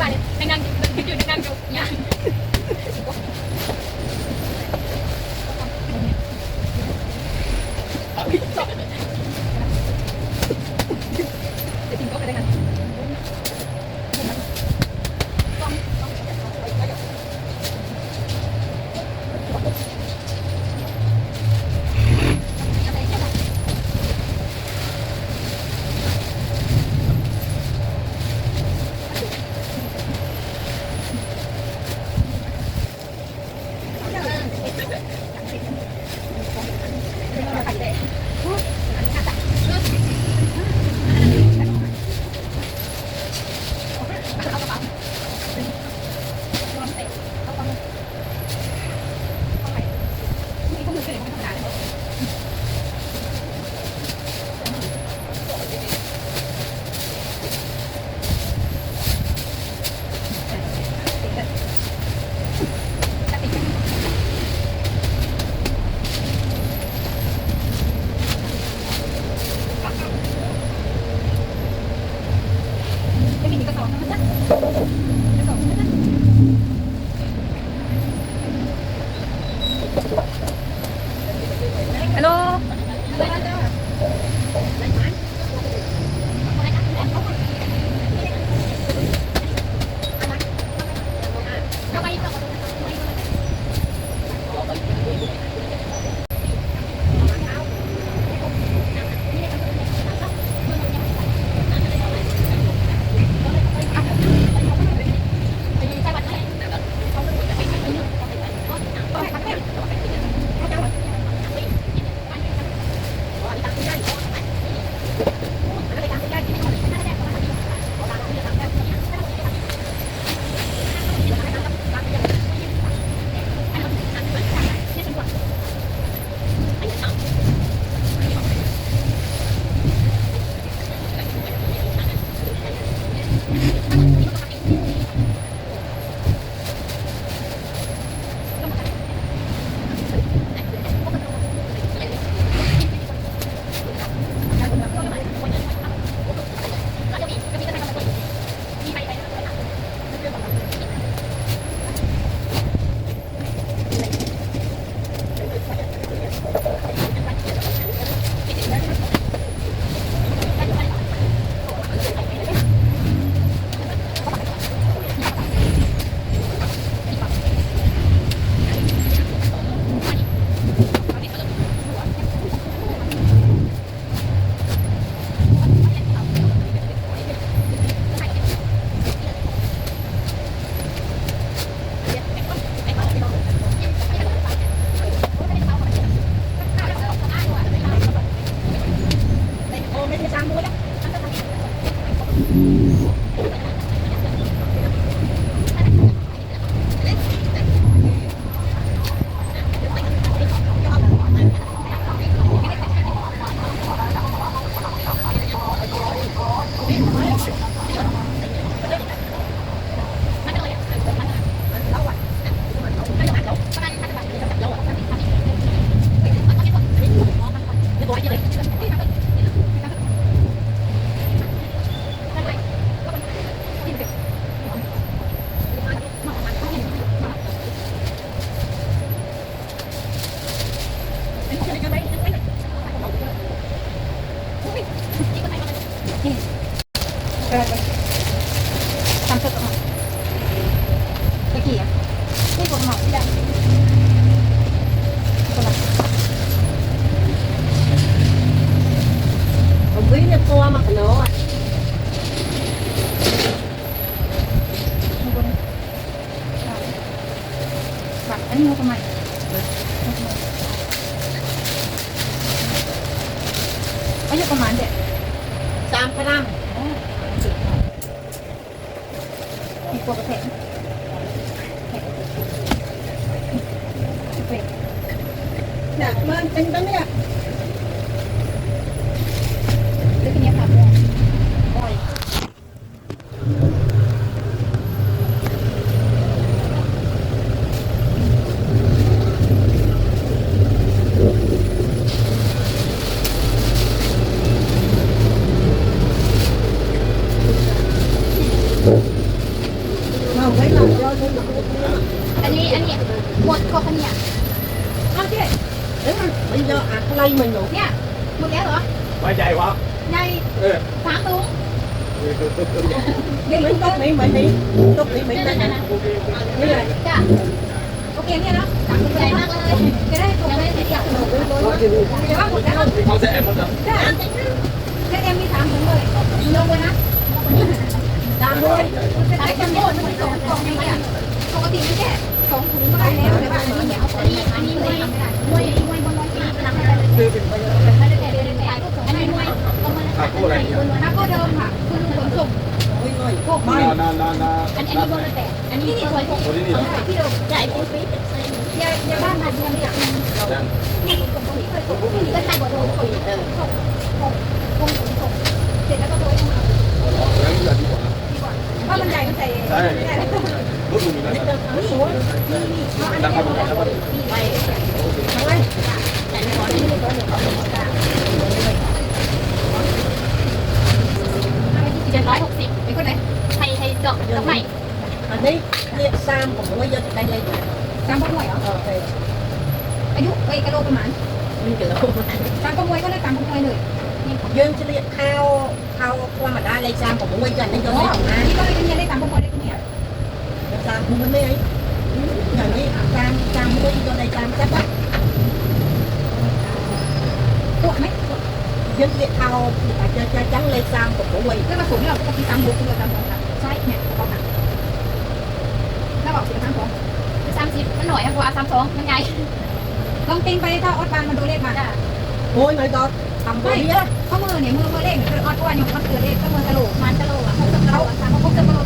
บายเลยนั่งนั่งอยู่นั่งอยู่เนี่ย ก็จะทำเพื่อกี้อะไม่กดหมอกที่ได้ตัวละผมวิ่งเนี่ยตัวมาขนมอะ Ini mau kemana? Ayo kemana dek? Sampai Nah, man, tanda na. อันนี้อันนี้หมดครบปะเนี่ยเอาดิเอ๊ะมันเยอะอะไรมันหนูเนี่ยหมดแล้วเหรอไม่ใหญ่วะใหญ่สามถุงนี่มันตกนี่มันนี่ตกนี่มันนี่นี่เลยจ้ะโอเคเนี่ยเนาะสามถุงใหญ่มากเลยจะได้ตกได้เสียหนูเลยเดี๋ยวว่าหมดแล้วเขาจะแอบหมดแล้วจ้ะแล้วเอ็มมีสามถุงเลยลงไปนะตามด้วยแต่จะหมดมันสองกล่องยังไงอ่ะ ปกติมันแค่สองถุงก็ได้แล้วแต่ว่าอันนี้เนี่ยเอาไปอันนี้เลยทำไม่ได้มวยมวยบนร้อยสี่พลังไม่ได้เลยคือเป็นไปไม่ได้แต่เดือนแต่อันนี้มวยลงมาอากูอะไรเนี่ยแล้วก็เดิมค่ะคุณขนส่งโอ้ยหน่อยพวกนานานานาอันนี้บนร้อยแปดอันนี้นี่ซอยพวกคนที่นี่เหรอที่เดิมใหญ่เป็นปี๊ดยายาบ้านมาเดือนอยากนึงจังนี่คนตรงนี้เคยส่งก็ใช่บทโดนคนเออส่งส่งคงส่งเสร็จแล้วก็โดนมาแล้วนี่จะดีกว่าเพราะมันใหญ่มันใส่ใช่ รถดูมีอะไรนี่สวยดังครับดังครับไปทำไมเจ็ดร้อยหกสิบเป็นคนไหนไทยไทยเจาะเจาะใหม่ อันนี้เรียกซ้ำผมว่าจะได้เลยตามประมวยเหรอ โอเคอายุเอ้กะโลประมาณมันจะแล้วตามประมวยก็เลยตามประมวยเลยยืนเฉลี่ยข้าวข้าวความมาได้เลยซ้ำผมว่าจะได้ยออ๋อดสองนะ ซ้ำมันไม่ไอ้อย่างนี้ซ้ำซ้ำไม่ได้ยอดได้ซ้ำใช่ปะตัวไหมยืนเฉลี่ยข้าวอาจจะจะจังเลยซ้ำผมว่าเรื่องผสมเราปกติตามบุกเราตามของใช่เนี่ยกระเป๋าหนักถ้าบอกสิบสามสองสามสิบมันหน่อยอะกว่าสามสองมันใหญ่ลองติงไปถ้าออดบานมาดูเลขมาจ้ะโอ้ยไม่ก็ทำไปเยอะข้อมือเนี่ยมือมือเลขคือออดกว่าอยู่มันเกิดเลขก็มือกระโหลกมันกระโหลกอะเขาจะกะโหลกสามเขาจะกะโหลกสามสี่ถ้าแปดจะกระโหลก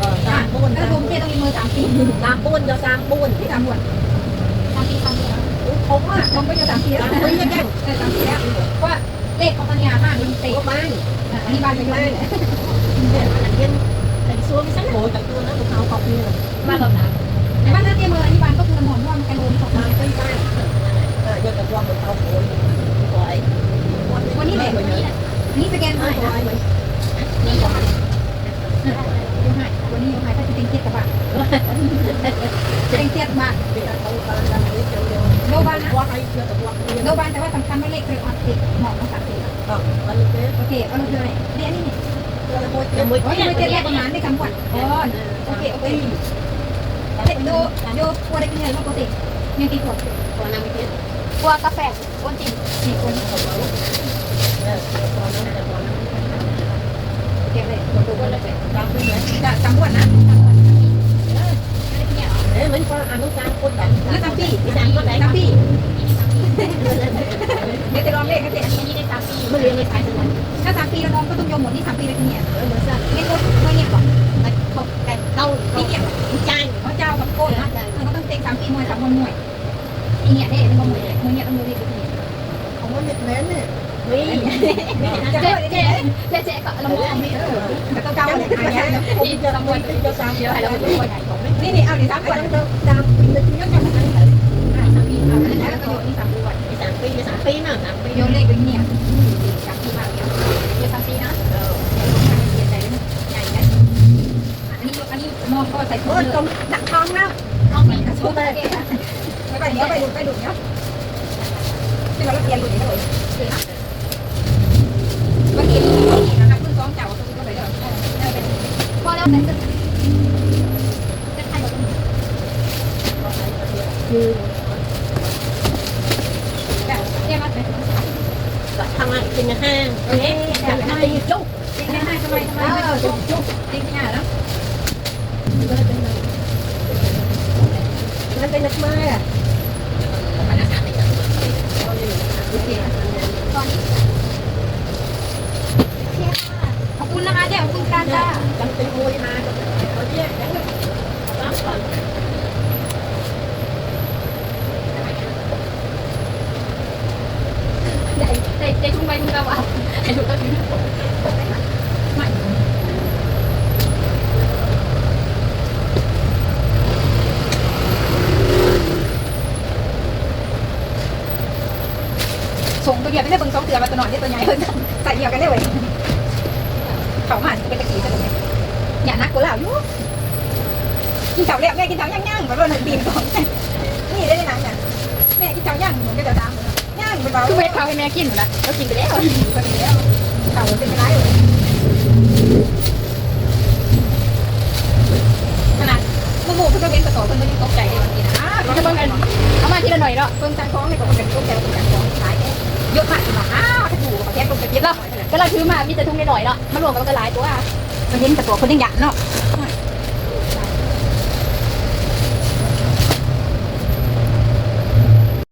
ครบไหมเออตามปุ้นถ้าผมเจ๊ต้องมีมือสามปีตามปุ้นจะตามปุ้นที่สามหมวดสามปีสามหมวดผมว่าผมก็อยู่สามปีแล้วตามปุ้นยังไงเออสามปีแล้วว่าเลขของปัญญาห้ามันเตะตัวบ้านอันนี้บ้านเป็นบ้านเนี่ยอันนี้แต่ซัวไม่ใช่โหจากตัวนะมันเอาขอบนี่เลยบ้านเราหนาบ้านถ้าเตรียมมืออันนี้บ้านก็คือหมอนว่ามันกระโดดของตามไปบ้านเออยังกับว่ามันเอาโหยปล่อยวันนี้แหละวันนี้แหละอันนี้สแกนไม่ ให้ ได้ นะ ไหม นี่ก็ให้ยูให้วัน นี้ยูให้ถ้าจะเต็งเทียบกับบ้านเต็งเทียบบ้านเป็นการต้องกากเร็วโนบ้านนะว่าให้เชื่อกับว่าเรียนโนบ้านแต่ว่าสำคัญว่าเลขคือออนติดหมอนต้องสักติดอะมันเลยโอเคเอาลงเลยเดี๋ยวนี้นี่เจอโมเจโอ้ยม่เจ็ดเลขประมาณได้คำกว่าอ๋อโอเคโอเคเลขโยโยกลัวได้กินเงินปกติยังกี่ขวดตัวน้ำเพี้ยนกลัวกาแฟกวนจินสี่คนเออตัวน้ำแต่ตัวน้ำเก็เลยตัวตัวเลยตามไปไหนจะจำขวดนะ เนี่ยเอ๊ะมันก็อ่านต้องการคนแบบแล้วจำปีจำก็ไหนจำปีเดี๋ยวจะลองเลขกันเจ๊อันนี้ได้สามปีมันเรียนเลยขายทั้งวันถ้าสามปีแล้วน้องก็ต้องยอมหมดที่สามปีเลยเนี่ยเออเหมือนกันไม่ลดไม่เนี่ยก่อนเขาแต่เรานี่เนี่ยใจเขาเจ้ากับโก้นะเขาต้องเต็งสามปีมวยสามคนมวยอีเนี่ยได้เป็นมวยมวยเนี่ยต้องมวยเล็กเนี่ยเขาว่าเน็ตแมนเนี่ยนี่เจ๊เจ๊เจ๊เจ๊ก็ละมุนไม่เออแต่ต้องเจ้าเนี่ยไอ้เนี่ยผมจะทำวันจะสร้างเยอะแล้วย นี่นี่เอาดิสามขไอ้วดต้องตามปีละทีก็จะมันไหนสามปีเอาแล้วก็โยนนี่สามขวดสามปีสามปีน่ะสามปีโยนเลขไปเนี่ยสามปีมาเดียวเดี๋ยวสามปีนะเออเดี๋ยวลงมาเรียนใจใหญ่นะอันนี้มองก็ใส่ถุงยเลยดักทองแล้วเอาไปกระสุนไปไปเดี๋ยวไปดูไปดูเนาะที่เราเรียนดูนี่เลยเมื่อกี้เมื่อกี้นะครับคุณซ้อมเจ้าตัวนี้ก็ไปเด้อพอแล้วแต่จะใครบอก คือ แบบเรียกมาเป็น ทำงานเป็น ห้างเอ๊ะแบบให้จุ๊บเด็กให้ทำไมทำไมไม่จุ๊บจุ๊บเด็กง่ายแล้วมันเป็นนักม้อะขอบคุณนะคะเจ๊ขอบคุณการจ้าจังตีมวยมาเขาเรียกแล้วรับก่อน เอยมึงก็ว่าให้ดูก็ถือไม่ ส่งตัวเดียวไปได้เบิ่งสองเดือนมาตัวหน่อยได้ตัวใหญ่เพิ่นใส่เดียวกันได้เว้ยเขามาเป็นตะกี้ซะตรงนี้อย่านักกูเหล่าอยู่กินข้าวแล้วแม่กินข้าวย่างๆแบบว่าหนึ่งปีก่อนนี่ได้ไหมเนี่ยแม่กินข้าวย่างเหมือนกับจะดำย่างไปเบาคือเวทเขาให้แม่กินนะเรากินไปแล้วก็ดีแล้วข้าวเป็นไรเลยขนาดมึงหมูเพิ่งก็เป็นกระโตเพิ่งก็ยังตกใจเลยบางทีนะอ้าวเราจะเบิ่งกันเอามาทีละหน่อยเนาะเพิ่งทางท้องเนี่ยก็เป็นตกใจเป็นการท้องขาย เยอะมากมาอ้าวถ้าถูกประเทศตรงกระเจี๊ยบเราก็เราถือมามีแต่ทุ่งหน่อยๆเนาะมันรวมกันก็หลายตัวมันเห็นกระโตคนยังหยาบเนาะ